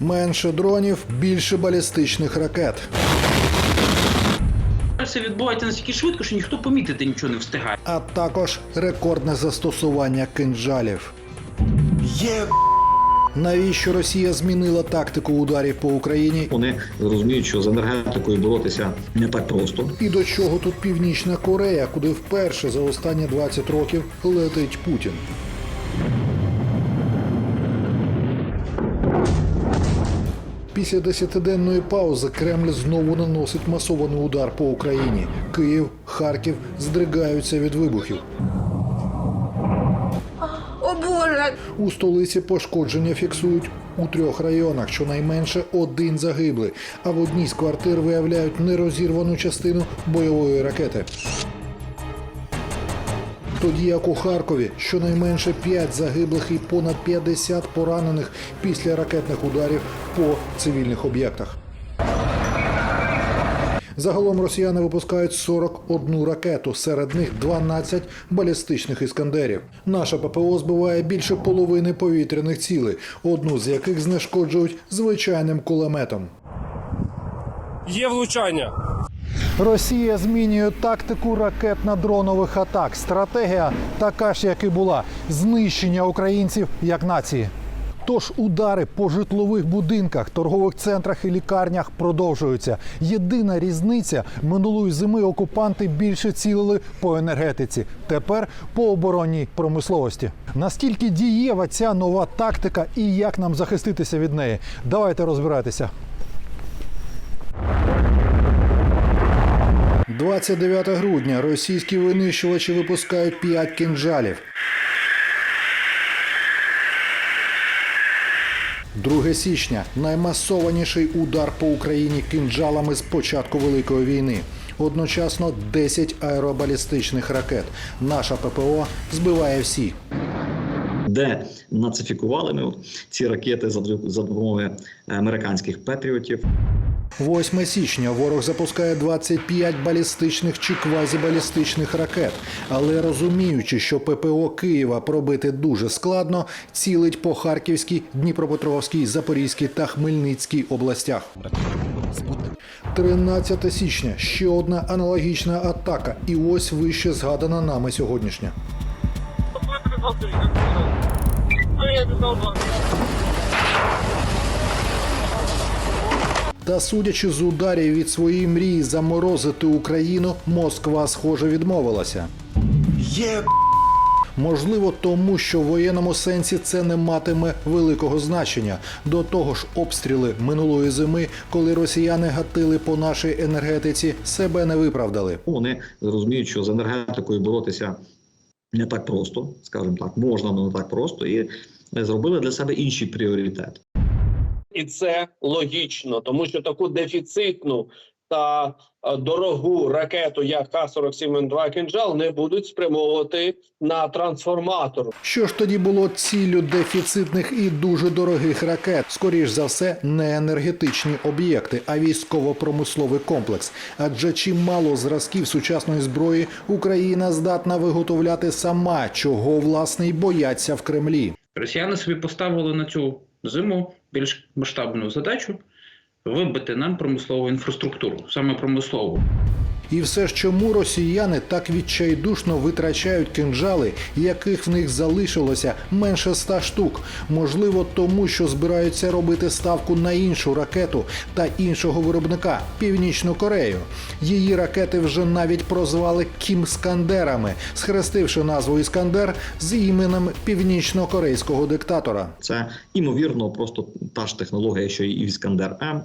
Менше дронів, більше балістичних ракет. Все відбувається настільки швидко, що ніхто помітити нічого не встигає. а також рекордне застосування кинджалів. Є Навіщо Росія змінила тактику ударів по Україні? Вони розуміють, що з енергетикою боротися не так просто. І до чого тут Північна Корея, куди вперше за останні 20 років летить Путін? Після десятиденної паузи Кремль знову наносить масований удар по Україні. Київ, Харків здригаються від вибухів. О Боже! У столиці пошкодження фіксують у трьох районах, щонайменше один загиблий, а в одній з квартир виявляють нерозірвану частину бойової ракети. Тоді як у Харкові щонайменше 5 загиблих і понад 50 поранених після ракетних ударів по цивільних об'єктах. Загалом росіяни випускають 41 ракету, серед них 12 балістичних іскандерів. Наша ППО збиває більше половини повітряних цілей, одну з яких знешкоджують звичайним кулеметом. Є влучання. Росія змінює тактику ракетно-дронових атак. Стратегія така ж, як і була знищення українців як нації. Тож удари по житлових будинках, торгових центрах і лікарнях продовжуються. Єдина різниця минулої зими окупанти більше цілили по енергетиці. Тепер по оборонній промисловості. Наскільки дієва ця нова тактика і як нам захиститися від неї? Давайте розбиратися. 29 грудня російські винищувачі випускають 5 кінжалів. 2 січня наймасованіший удар по Україні кінжалами з початку Великої війни. Одночасно 10 аеробалістичних ракет. Наша ППО збиває всі. Де нацифікували ми ці ракети за допомогою американських патріотів. 8 січня ворог запускає 25 балістичних чи квазібалістичних ракет, але розуміючи, що ППО Києва пробити дуже складно, цілить по Харківській, Дніпропетровській, Запорізькій та Хмельницькій областях. 13 січня. Ще одна аналогічна атака, і ось вище згадана нами сьогоднішня. Та судячи з ударів від своєї мрії заморозити Україну, Москва схоже відмовилася. є Можливо, тому що в воєнному сенсі це не матиме великого значення. До того ж, обстріли минулої зими, коли росіяни гатили по нашій енергетиці, себе не виправдали. Вони розуміють, що з енергетикою боротися не так просто, скажімо так, можна, але не так просто, і зробили для себе інший пріоритет. І це логічно, тому що таку дефіцитну та е, дорогу ракету, як Х-47М2 «Кинжал», не будуть спрямовувати на трансформатор. Що ж тоді було ціллю дефіцитних і дуже дорогих ракет? Скоріш за все, не енергетичні об'єкти, а військово-промисловий комплекс. Адже чимало зразків сучасної зброї Україна здатна виготовляти сама, чого власне й бояться в Кремлі. Росіяни собі поставили на цю зиму більш масштабну задачу вибити нам промислову інфраструктуру, саме промислову. І все ж чому росіяни так відчайдушно витрачають кинджали, яких в них залишилося менше ста штук? Можливо, тому що збираються робити ставку на іншу ракету та іншого виробника Північну Корею. Її ракети вже навіть прозвали Кімскандерами, схрестивши назву Іскандер з іменем північно-корейського диктатора. Це імовірно просто та ж технологія, що і Іскандер М.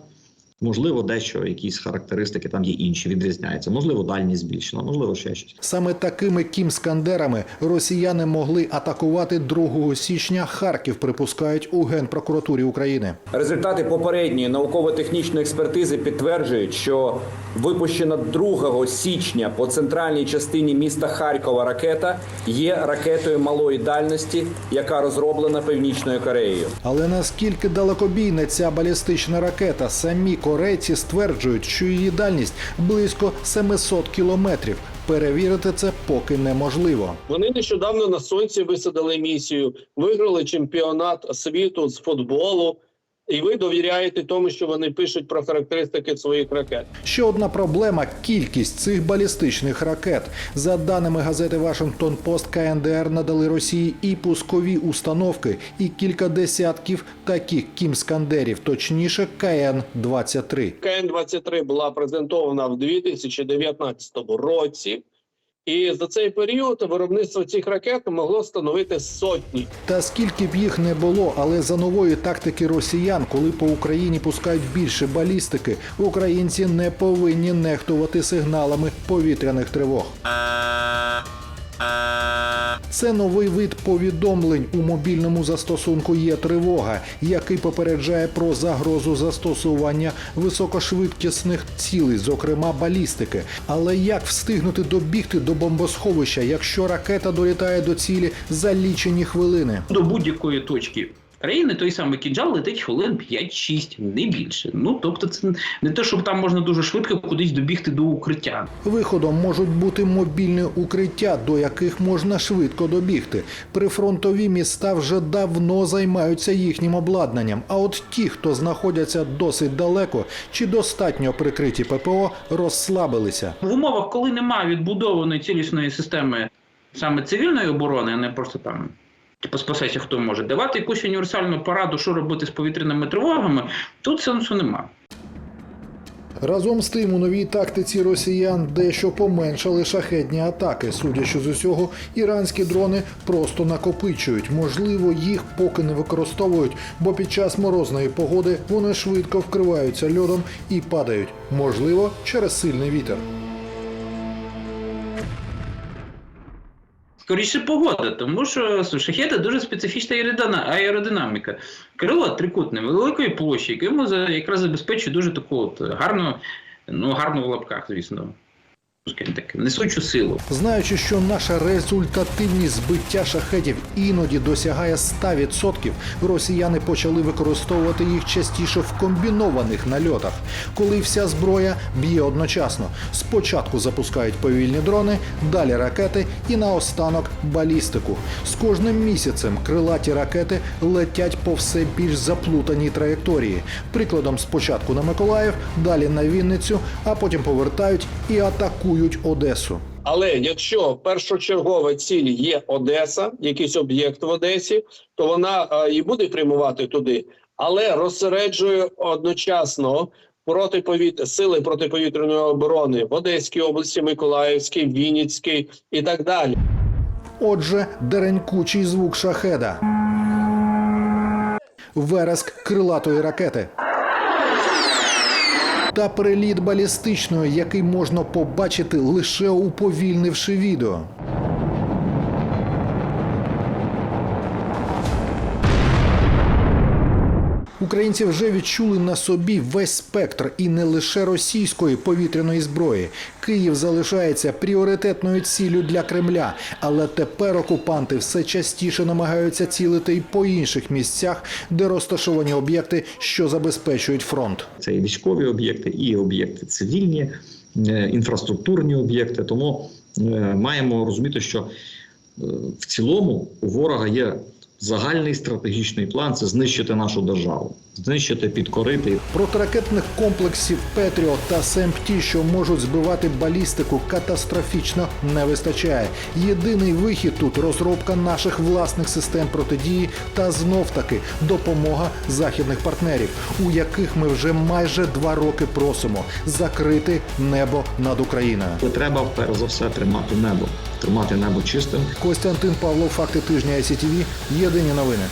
Можливо, дещо якісь характеристики там є інші, відрізняються. Можливо, дальність збільшена, можливо, ще щось. Саме такими кімскандерами росіяни могли атакувати 2 січня Харків, припускають у генпрокуратурі України. Результати попередньої науково-технічної експертизи підтверджують, що випущена 2 січня по центральній частині міста Харкова ракета є ракетою малої дальності, яка розроблена Північною Кореєю. Але наскільки далекобійна ця балістична ракета? Самі корейці стверджують, що її дальність близько 700 кілометрів. Перевірити це поки неможливо. Вони нещодавно на сонці висадили місію, виграли чемпіонат світу з футболу і ви довіряєте тому, що вони пишуть про характеристики своїх ракет. Ще одна проблема кількість цих балістичних ракет. За даними газети Вашингтон Пост, КНДР надали Росії і пускові установки, і кілька десятків таких кімскандерів, точніше КН-23. КН-23 була презентована в 2019 році. І за цей період виробництво цих ракет могло становити сотні. Та скільки б їх не було, але за нової тактики росіян, коли по Україні пускають більше балістики, українці не повинні нехтувати сигналами повітряних тривог. Це новий вид повідомлень у мобільному застосунку є тривога, який попереджає про загрозу застосування високошвидкісних цілей, зокрема балістики. Але як встигнути добігти до бомбосховища, якщо ракета долітає до цілі за лічені хвилини? До будь-якої точки країни той самий кінжал летить хвилин 5-6, не більше. Ну тобто, це не те, щоб там можна дуже швидко кудись добігти до укриття. Виходом можуть бути мобільні укриття, до яких можна швидко добігти. Прифронтові міста вже давно займаються їхнім обладнанням. А от ті, хто знаходяться досить далеко чи достатньо прикриті ППО, розслабилися. В умовах, коли немає відбудованої цілісної системи саме цивільної оборони, а не просто там. Типу спасайся, хто може давати якусь універсальну пораду, що робити з повітряними тривогами, тут сенсу нема. Разом з тим, у новій тактиці росіян дещо поменшали шахетні атаки. Судячи з усього, іранські дрони просто накопичують. Можливо, їх поки не використовують, бо під час морозної погоди вони швидко вкриваються льодом і падають. Можливо, через сильний вітер. Скоріше погода, тому що шахети дуже специфічна аеродинаміка. Крило трикутне, великої площі, яке якраз забезпечує дуже таку от гарну, ну гарну в лапках, звісно, так, несучу силу. Знаючи, що наша результативність збиття шахетів іноді досягає 100%, росіяни почали використовувати їх частіше в комбінованих нальотах, коли вся зброя б'є одночасно. Спочатку запускають повільні дрони, далі ракети і наостанок балістику. З кожним місяцем крилаті ракети летять по все більш заплутаній траєкторії. Прикладом спочатку на Миколаїв, далі на Вінницю, а потім повертають і атакують Одесу. Але якщо першочергова ціль є Одеса, якийсь об'єкт в Одесі, то вона е, і буде прямувати туди, але розсереджує одночасно протиповіт... сили протиповітряної оборони в Одеській області, Миколаївській, Вінницькій і так далі. Отже, деренькучий звук шахеда. Вереск крилатої ракети. Та приліт балістичної, який можна побачити лише уповільнивши відео. Українці вже відчули на собі весь спектр і не лише російської повітряної зброї. Київ залишається пріоритетною ціллю для Кремля, але тепер окупанти все частіше намагаються цілити й по інших місцях, де розташовані об'єкти, що забезпечують фронт. Це і військові об'єкти, і об'єкти цивільні, е, інфраструктурні об'єкти. Тому е, маємо розуміти, що е, в цілому у ворога є загальний стратегічний план це знищити нашу державу, знищити, підкорити. Протиракетних комплексів Петріот та СМПТ, що можуть збивати балістику, катастрофічно не вистачає. Єдиний вихід тут розробка наших власних систем протидії та знов таки допомога західних партнерів, у яких ми вже майже два роки просимо закрити небо над Україною. Треба перш за все тримати небо, тримати небо чистим. Костянтин Павлов, факти тижня ICTV, Єдині новини.